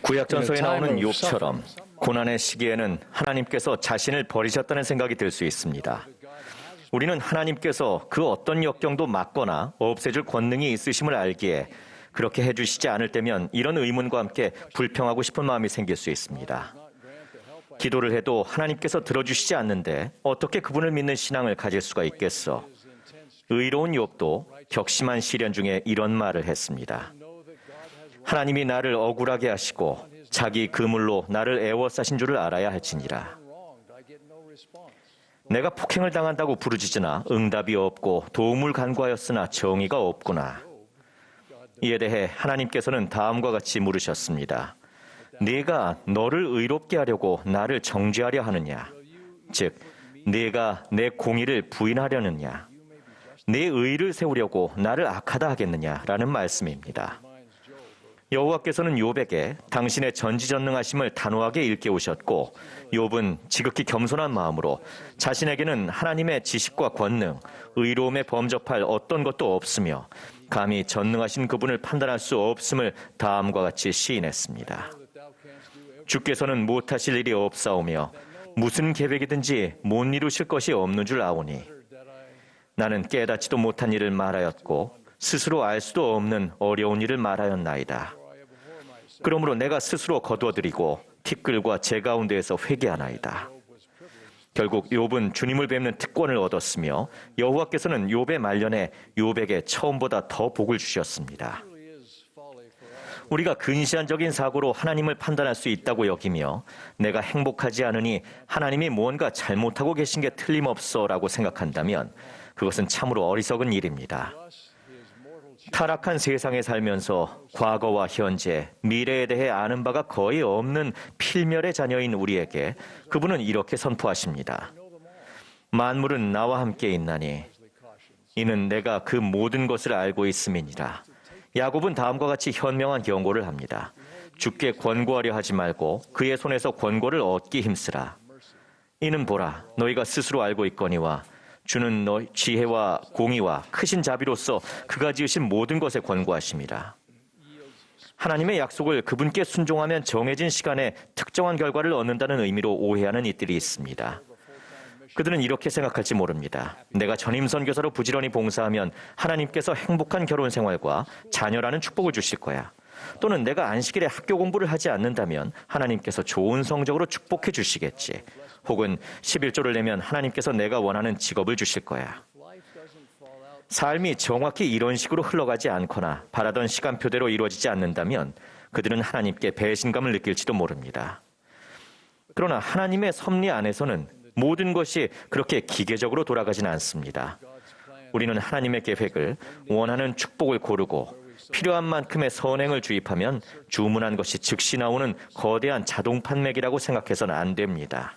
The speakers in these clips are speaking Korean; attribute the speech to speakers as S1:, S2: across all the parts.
S1: 구약 전서에 나오는 욥처럼 고난의 시기에는 하나님께서 자신을 버리셨다는 생각이 들 수 있습니다. 우리는 하나님께서 그 어떤 역경도 막거나 없애줄 권능이 있으심을 알기에 그렇게 해주시지 않을 때면 이런 의문과 함께 불평하고 싶은 마음이 생길 수 있습니다. 기도를 해도 하나님께서 들어주시지 않는데 어떻게 그분을 믿는 신앙을 가질 수가 있겠어? 의로운 욥도 격심한 시련 중에 이런 말을 했습니다. 하나님이 나를 억울하게 하시고 자기 그물로 나를 애워싸신 줄을 알아야 할지니라. 내가 폭행을 당한다고 부르짖으나 응답이 없고 도움을 간구하였으나 정의가 없구나. 이에 대해 하나님께서는 다음과 같이 물으셨습니다. 네가 너를 의롭게 하려고 나를 정죄하려 하느냐? 즉, 네가 내 공의를 부인하려느냐? 내 의를 세우려고 나를 악하다 하겠느냐? 라는 말씀입니다. 여호와께서는 욥에게 당신의 전지전능하심을 단호하게 일깨우셨고 욥은 지극히 겸손한 마음으로 자신에게는 하나님의 지식과 권능, 의로움에 범접할 어떤 것도 없으며 감히 전능하신 그분을 판단할 수 없음을 다음과 같이 시인했습니다. 주께서는 못하실 일이 없사오며 무슨 계획이든지 못 이루실 것이 없는 줄 아오니 나는 깨닫지도 못한 일을 말하였고 스스로 알 수도 없는 어려운 일을 말하였나이다. 그러므로 내가 스스로 거두어드리고 티끌과 제 가운데에서 회개하나이다. 결국 욥은 주님을 뵙는 특권을 얻었으며 여호와께서는 욥의 말년에 욥에게 처음보다 더 복을 주셨습니다. 우리가 근시안적인 사고로 하나님을 판단할 수 있다고 여기며 내가 행복하지 않으니 하나님이 무언가 잘못하고 계신 게 틀림없어라고 생각한다면 그것은 참으로 어리석은 일입니다. 타락한 세상에 살면서 과거와 현재, 미래에 대해 아는 바가 거의 없는 필멸의 자녀인 우리에게 그분은 이렇게 선포하십니다. 만물은 나와 함께 있나니 이는 내가 그 모든 것을 알고 있음이니라. 야곱은 다음과 같이 현명한 경고를 합니다. 주께 권고하려 하지 말고 그의 손에서 권고를 얻기 힘쓰라. 이는 보라 너희가 스스로 알고 있거니와 주는 너희 지혜와 공의와 크신 자비로서 그가 지으신 모든 것에 권고하심이라. 하나님의 약속을 그분께 순종하면 정해진 시간에 특정한 결과를 얻는다는 의미로 오해하는 이들이 있습니다. 그들은 이렇게 생각할지 모릅니다. 내가 전임 선교사로 부지런히 봉사하면 하나님께서 행복한 결혼 생활과 자녀라는 축복을 주실 거야. 또는 내가 안식일에 학교 공부를 하지 않는다면 하나님께서 좋은 성적으로 축복해 주시겠지. 혹은 11조를 내면 하나님께서 내가 원하는 직업을 주실 거야. 삶이 정확히 이런 식으로 흘러가지 않거나 바라던 시간표대로 이루어지지 않는다면 그들은 하나님께 배신감을 느낄지도 모릅니다. 그러나 하나님의 섭리 안에서는 모든 것이 그렇게 기계적으로 돌아가지는 않습니다. 우리는 하나님의 계획을 원하는 축복을 고르고 필요한 만큼의 선행을 주입하면 주문한 것이 즉시 나오는 거대한 자동 판매기라고 생각해서는 안 됩니다.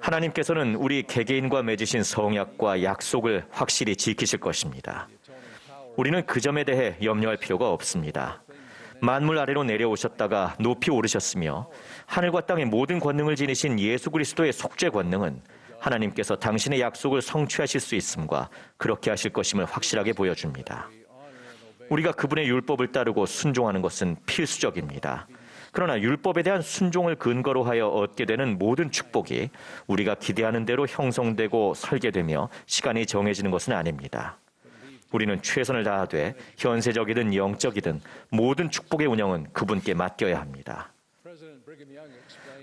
S1: 하나님께서는 우리 개개인과 맺으신 성약과 약속을 확실히 지키실 것입니다. 우리는 그 점에 대해 염려할 필요가 없습니다. 만물 아래로 내려오셨다가 높이 오르셨으며 하늘과 땅의 모든 권능을 지니신 예수 그리스도의 속죄 권능은 하나님께서 당신의 약속을 성취하실 수 있음과 그렇게 하실 것임을 확실하게 보여줍니다. 우리가 그분의 율법을 따르고 순종하는 것은 필수적입니다. 그러나 율법에 대한 순종을 근거로 하여 얻게 되는 모든 축복이 우리가 기대하는 대로 형성되고 설계되며 시간이 정해지는 것은 아닙니다. 우리는 최선을 다하되 현세적이든 영적이든 모든 축복의 운영은 그분께 맡겨야 합니다.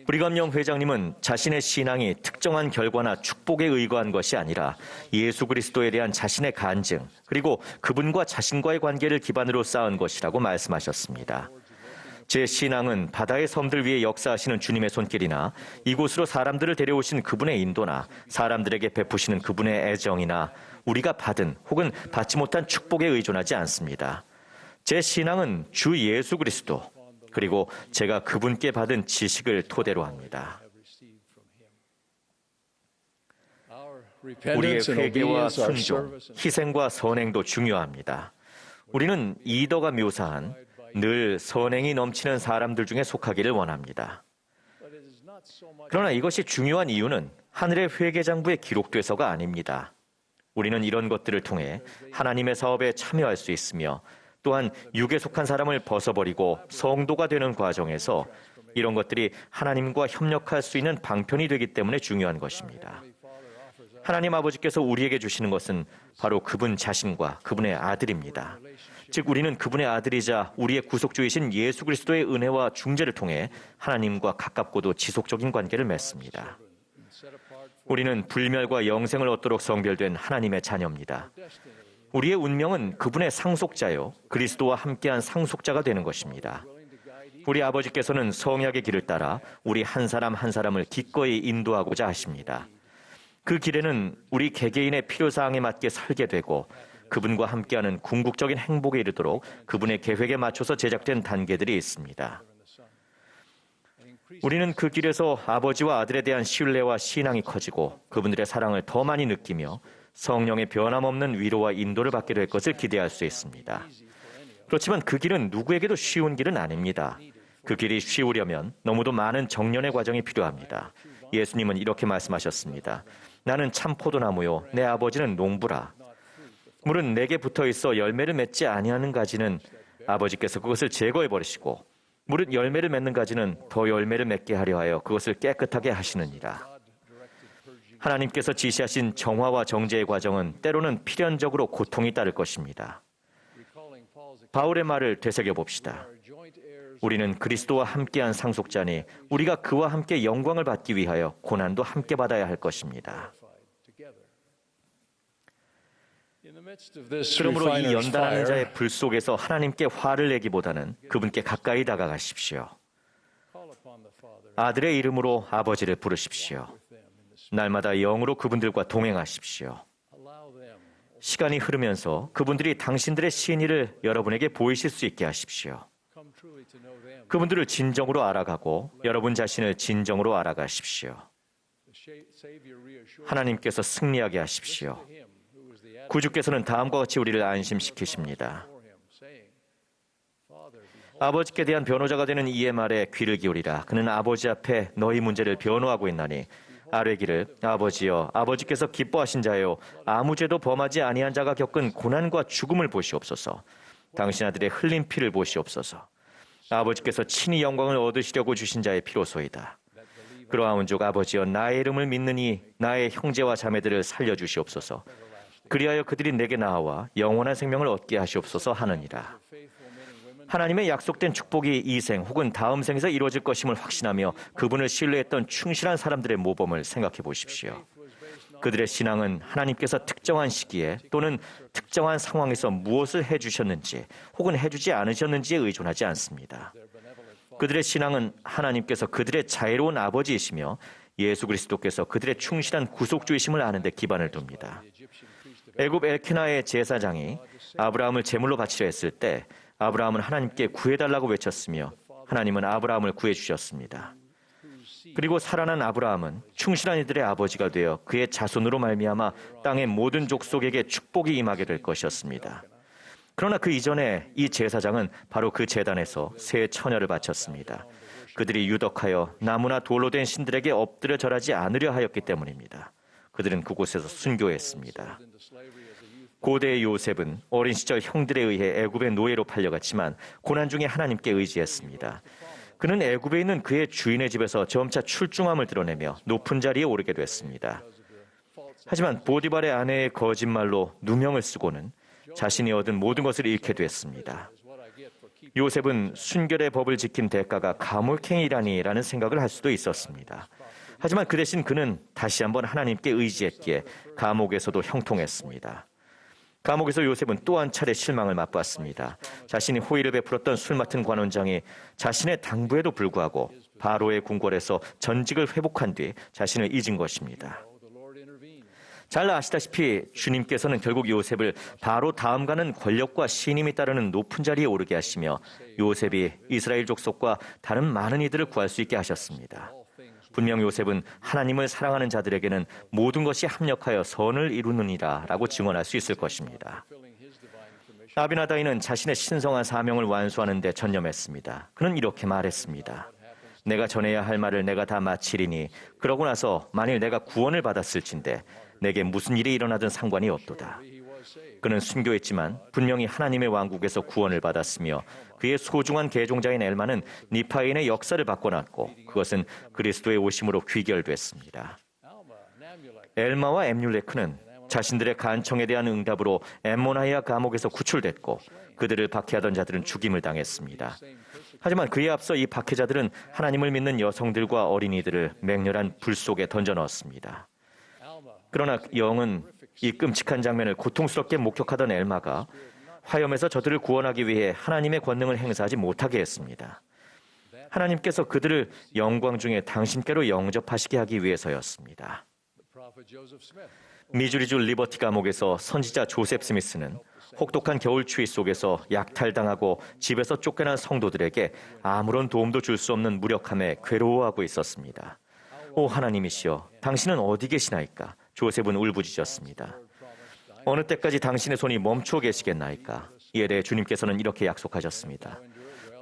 S1: 브리감령 회장님은 자신의 신앙이 특정한 결과나 축복에 의거한 것이 아니라 예수 그리스도에 대한 자신의 간증 그리고 그분과 자신과의 관계를 기반으로 쌓은 것이라고 말씀하셨습니다. 제 신앙은 바다의 섬들 위에 역사하시는 주님의 손길이나 이곳으로 사람들을 데려오신 그분의 인도나 사람들에게 베푸시는 그분의 애정이나 우리가 받은 혹은 받지 못한 축복에 의존하지 않습니다. 제 신앙은 주 예수 그리스도 그리고 제가 그분께 받은 지식을 토대로 합니다. 우리의 회개와 순종, 희생과 선행도 중요합니다. 우리는 이더가 묘사한 늘 선행이 넘치는 사람들 중에 속하기를 원합니다. 그러나 이것이 중요한 이유는 하늘의 회계장부에 기록돼서가 아닙니다. 우리는 이런 것들을 통해 하나님의 사업에 참여할 수 있으며 또한 육에 속한 사람을 벗어버리고 성도가 되는 과정에서 이런 것들이 하나님과 협력할 수 있는 방편이 되기 때문에 중요한 것입니다. 하나님 아버지께서 우리에게 주시는 것은 바로 그분 자신과 그분의 아들입니다. 즉 우리는 그분의 아들이자 우리의 구속주이신 예수 그리스도의 은혜와 중재를 통해 하나님과 가깝고도 지속적인 관계를 맺습니다. 우리는 불멸과 영생을 얻도록 성별된 하나님의 자녀입니다. 우리의 운명은 그분의 상속자요 그리스도와 함께한 상속자가 되는 것입니다. 우리 아버지께서는 성약의 길을 따라 우리 한 사람 한 사람을 기꺼이 인도하고자 하십니다. 그 길에는 우리 개개인의 필요사항에 맞게 설계되고 그분과 함께하는 궁극적인 행복에 이르도록 그분의 계획에 맞춰서 제작된 단계들이 있습니다. 우리는 그 길에서 아버지와 아들에 대한 신뢰와 신앙이 커지고 그분들의 사랑을 더 많이 느끼며 성령의 변함없는 위로와 인도를 받게 될 것을 기대할 수 있습니다. 그렇지만 그 길은 누구에게도 쉬운 길은 아닙니다. 그 길이 쉬우려면 너무도 많은 정련의 과정이 필요합니다. 예수님은 이렇게 말씀하셨습니다. 나는 참 포도나무요, 내 아버지는 농부라. 물은 내게 붙어 있어 열매를 맺지 아니하는 가지는 아버지께서 그것을 제거해 버리시고 물은 열매를 맺는 가지는 더 열매를 맺게 하려 하여 그것을 깨끗하게 하시느니라. 하나님께서 지시하신 정화와 정제의 과정은 때로는 필연적으로 고통이 따를 것입니다. 바울의 말을 되새겨 봅시다. 우리는 그리스도와 함께한 상속자니 우리가 그와 함께 영광을 받기 위하여 고난도 함께 받아야 할 것입니다. 그러므로 이 연단하는 자의 불 속에서 하나님께 화를 내기보다는 그분께 가까이 다가가십시오. 아들의 이름으로 아버지를 부르십시오. 날마다 영으로 그분들과 동행하십시오. 시간이 흐르면서 그분들이 당신들의 신의를 여러분에게 보이실 수 있게 하십시오. 그분들을 진정으로 알아가고 여러분 자신을 진정으로 알아가십시오. 하나님께서 승리하게 하십시오. 구주께서는 다음과 같이 우리를 안심시키십니다. 아버지께 대한 변호자가 되는 이의 말에 귀를 기울이라. 그는 아버지 앞에 너희 문제를 변호하고 있나니 아뢰기를 아버지여 아버지께서 기뻐하신 자요 아무 죄도 범하지 아니한 자가 겪은 고난과 죽음을 보시옵소서. 당신 아들의 흘린 피를 보시옵소서. 아버지께서 친히 영광을 얻으시려고 주신 자의 피로소이다. 그러하온 즉 아버지여 나의 이름을 믿느니 나의 형제와 자매들을 살려 주시옵소서. 그리하여 그들이 내게 나와 영원한 생명을 얻게 하시옵소서 하느니라. 하나님의 약속된 축복이 이 생 혹은 다음 생에서 이루어질 것임을 확신하며 그분을 신뢰했던 충실한 사람들의 모범을 생각해 보십시오. 그들의 신앙은 하나님께서 특정한 시기에 또는 특정한 상황에서 무엇을 해주셨는지 혹은 해주지 않으셨는지에 의존하지 않습니다. 그들의 신앙은 하나님께서 그들의 자애로운 아버지이시며 예수 그리스도께서 그들의 충실한 구속주이심을 아는 데 기반을 둡니다. 애굽 엘케나의 제사장이 아브라함을 제물로 바치려 했을 때 아브라함은 하나님께 구해달라고 외쳤으며 하나님은 아브라함을 구해주셨습니다. 그리고 살아난 아브라함은 충실한 이들의 아버지가 되어 그의 자손으로 말미암아 땅의 모든 족속에게 축복이 임하게 될 것이었습니다. 그러나 그 이전에 이 제사장은 바로 그 재단에서 새 처녀를 바쳤습니다. 그들이 유덕하여 나무나 돌로 된 신들에게 엎드려 절하지 않으려 하였기 때문입니다. 그들은 그곳에서 순교했습니다. 고대의 요셉은 어린 시절 형들에 의해 애굽의 노예로 팔려갔지만 고난 중에 하나님께 의지했습니다. 그는 애굽에 있는 그의 주인의 집에서 점차 출중함을 드러내며 높은 자리에 오르게 됐습니다. 하지만 보디발의 아내의 거짓말로 누명을 쓰고는 자신이 얻은 모든 것을 잃게 됐습니다. 요셉은 순결의 법을 지킨 대가가 감옥행이라니라는 생각을 할 수도 있었습니다. 하지만 그 대신 그는 다시 한번 하나님께 의지했기에 감옥에서도 형통했습니다. 감옥에서 요셉은 또 한 차례 실망을 맛보았습니다. 자신이 호의를 베풀었던 술 맡은 관원장이 자신의 당부에도 불구하고 바로의 궁궐에서 전직을 회복한 뒤 자신을 잊은 것입니다. 잘 아시다시피 주님께서는 결국 요셉을 바로 다음 가는 권력과 신임이 따르는 높은 자리에 오르게 하시며 요셉이 이스라엘 족속과 다른 많은 이들을 구할 수 있게 하셨습니다. 분명 요셉은 하나님을 사랑하는 자들에게는 모든 것이 합력하여 선을 이루느니라 라고 증언할 수 있을 것입니다. 아비나다이는 자신의 신성한 사명을 완수하는 데 전념했습니다. 그는 이렇게 말했습니다. 내가 전해야 할 말을 내가 다 마치리니 그러고 나서 만일 내가 구원을 받았을진데 내게 무슨 일이 일어나든 상관이 없도다. 그는 순교했지만 분명히 하나님의 왕국에서 구원을 받았으며 그의 소중한 계종자인 엘마는 니파인의 역사를 바꿔놨고 그것은 그리스도의 오심으로 귀결됐습니다. 엘마와 엠률레크는 자신들의 간청에 대한 응답으로 엠모나이아 감옥에서 구출됐고 그들을 박해하던 자들은 죽임을 당했습니다. 하지만 그에 앞서 이 박해자들은 하나님을 믿는 여성들과 어린이들을 맹렬한 불 속에 던져 넣었습니다. 그러나 영은 이 끔찍한 장면을 고통스럽게 목격하던 엘마가 화염에서 저들을 구원하기 위해 하나님의 권능을 행사하지 못하게 했습니다. 하나님께서 그들을 영광 중에 당신께로 영접하시게 하기 위해서였습니다. 미주리주 리버티 감옥에서 선지자 조셉 스미스는 혹독한 겨울 추위 속에서 약탈당하고 집에서 쫓겨난 성도들에게 아무런 도움도 줄 수 없는 무력함에 괴로워하고 있었습니다. 오 하나님이시여, 당신은 어디 계시나이까? 조셉은 울부짖었습니다. 어느 때까지 당신의 손이 멈추어 계시겠나이까? 이에 대해 주님께서는 이렇게 약속하셨습니다.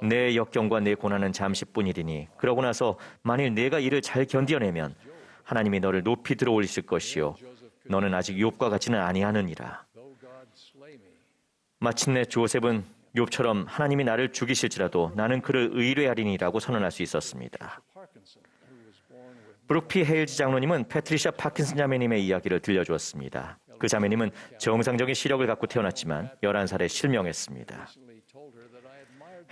S1: 내 역경과 내 고난은 잠시뿐이리니 그러고 나서 만일 내가 이를 잘 견뎌내면 하나님이 너를 높이 들어 올리실 것이요 너는 아직 욥과 같지는 아니하느니라. 마침내 조셉은 욥처럼 하나님이 나를 죽이실지라도 나는 그를 의뢰하리니라고 선언할 수 있었습니다. 브룩피 헤일즈 장로님은 패트리샤 파킨슨 자매님의 이야기를 들려주었습니다. 그 자매님은 정상적인 시력을 갖고 태어났지만 11살에 실명했습니다.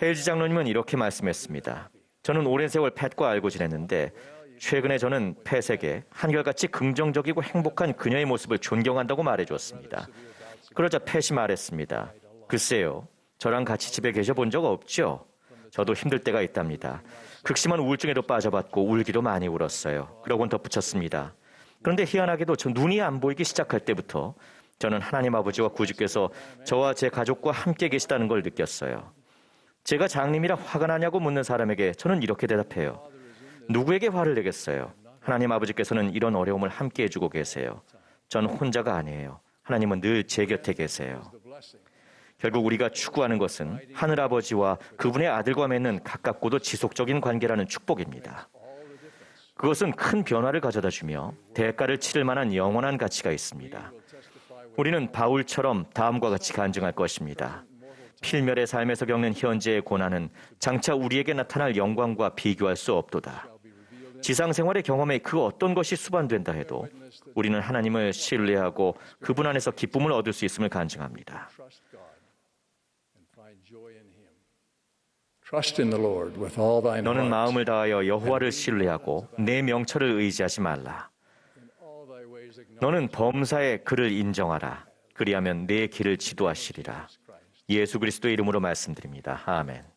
S1: 헤일즈 장로님은 이렇게 말씀했습니다. 저는 오랜 세월 팻과 알고 지냈는데 최근에 저는 팻에게 한결같이 긍정적이고 행복한 그녀의 모습을 존경한다고 말해주었습니다. 그러자 팻이 말했습니다. 글쎄요, 저랑 같이 집에 계셔 본 적 없죠? 저도 힘들 때가 있답니다. 극심한 우울증에도 빠져봤고 울기도 많이 울었어요. 그러곤 덧붙였습니다. 그런데 희한하게도 저 눈이 안 보이기 시작할 때부터 저는 하나님 아버지와 구주께서 저와 제 가족과 함께 계시다는 걸 느꼈어요. 제가 장님이라 화가 나냐고 묻는 사람에게 저는 이렇게 대답해요. 누구에게 화를 내겠어요? 하나님 아버지께서는 이런 어려움을 함께 해주고 계세요. 전 혼자가 아니에요. 하나님은 늘 제 곁에 계세요. 결국 우리가 추구하는 것은 하늘 아버지와 그분의 아들과 맺는 가깝고도 지속적인 관계라는 축복입니다. 그것은 큰 변화를 가져다 주며 대가를 치를 만한 영원한 가치가 있습니다. 우리는 바울처럼 다음과 같이 간증할 것입니다. 필멸의 삶에서 겪는 현재의 고난은 장차 우리에게 나타날 영광과 비교할 수 없도다. 지상생활의 경험에 그 어떤 것이 수반된다 해도 우리는 하나님을 신뢰하고 그분 안에서 기쁨을 얻을 수 있음을 간증합니다. 너는. 마음을 다하여 여호와를 신뢰하고 내 명철을 의지하지 말라. 너는 범사에 그를 인정하라. 그리하면 내 길을 지도하시리라. 예수 그리스도의 이름으로 말씀드립니다. 아멘.